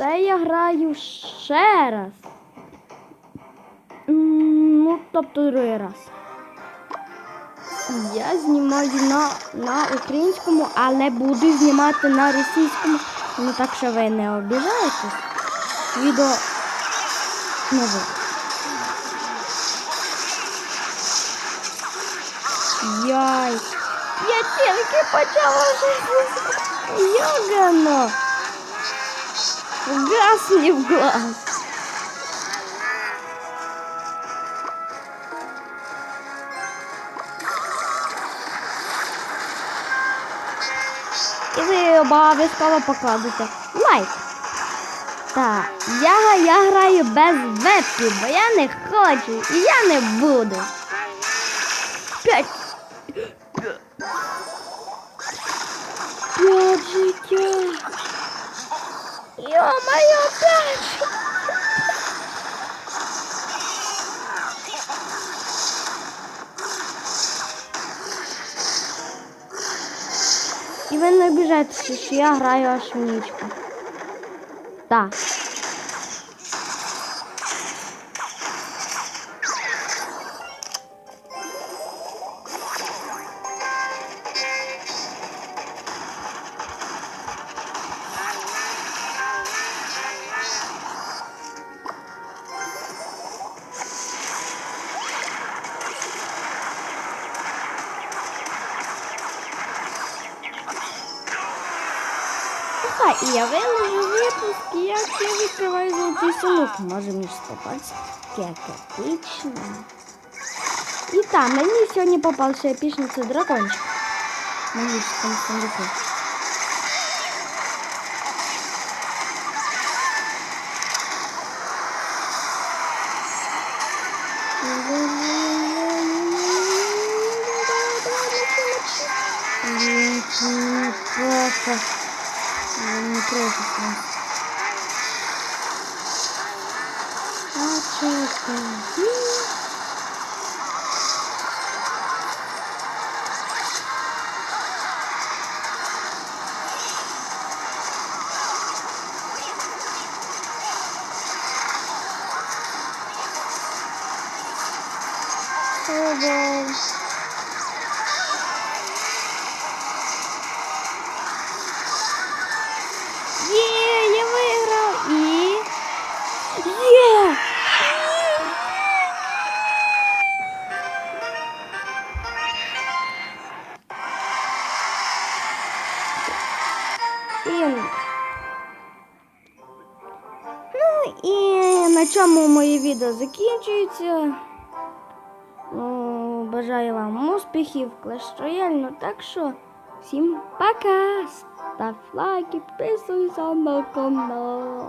це я граю ще раз. Ну, тобто другий раз. Я знімаю на, на українському, але буду знімати на російському. Ну так що ви не обіжаєтесь. Відео не буде. Яй. Я тільки почала жити. Йогано. Газ не в глаз. І ви обов'язково покладете лайк. Так, я, я граю без вебки, бо я не хочу і я не буду. І ви не обіжайтеся, що я граю аж в нічку. Так. Слухай, і я виложу випуск, як я відкриваю золотий сундук. Може мені щось попасться таке епічне. І так, мені сьогодні попався епічний це дракончик. На магічному сундуку. Неплохо. Неплохо. А что Ого. Є, І... Ну і на цьому моє відео закінчується. Ну, бажаю вам успіхів Clash так що всім пока! Став лайки, підписуйся на канал.